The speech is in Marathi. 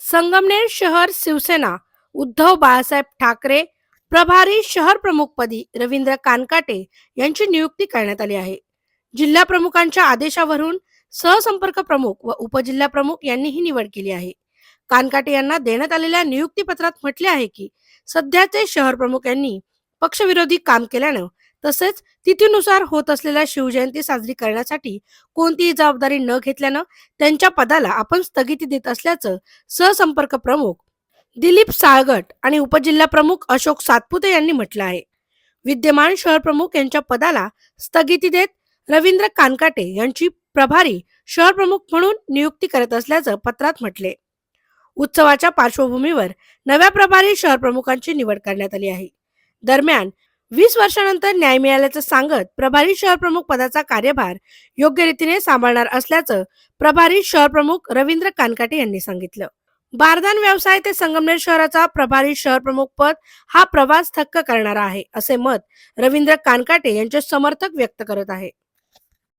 संगमनेर शहर शिवसेना उद्धव बाळासाहेब ठाकरे प्रभारी शहर प्रमुखपदी रवींद्र कानकाटे यांची नियुक्ती करण्यात आली आहे. जिल्हा प्रमुखांच्या आदेशावरून सहसंपर्क प्रमुख व उपजिल्हा प्रमुख यांनी ही निवड केली आहे. कानकाटे यांना देण्यात आलेल्या नियुक्तीपत्रात म्हटले आहे की सध्याचे शहर प्रमुख यांनी पक्षविरोधी काम केल्यानं तसेच तिथीनुसार होत असलेल्या शिवजयंती साजरी करण्यासाठी कोणतीही जबाबदारी न घेतल्यानं त्यांच्या पदाला आपण स्थगिती देत असल्याचं सहसंपर्क प्रमुख दिलीप साळगट आणि उपजिल्हा प्रमुख अशोक सातपुते यांनी म्हटलं आहे. विद्यमान शहर प्रमुख यांच्या पदाला स्थगिती देत रवींद्र कानकाटे यांची प्रभारी शहर प्रमुख म्हणून नियुक्ती करत असल्याचं पत्रात म्हटले. उत्सवाच्या पार्श्वभूमीवर नव्या प्रभारी शहर प्रमुखांची निवड करण्यात आली आहे. दरम्यान वीस वर्षानंतर न्याय मिळाल्याचं सांगत प्रभारी शहर प्रमुख पदाचा कार्यभार योग्य रीतीने सांभाळणार असल्याचं प्रभारी शहर प्रमुख रवींद्र कानकाटे यांनी सांगितलं. बारदान व्यवसाय ते संगमनेर शहराचा प्रभारी शहर प्रमुख पद हा प्रवास थक्क करणारा आहे असे मत रवींद्र कानकाटे यांचे समर्थक व्यक्त करत आहे.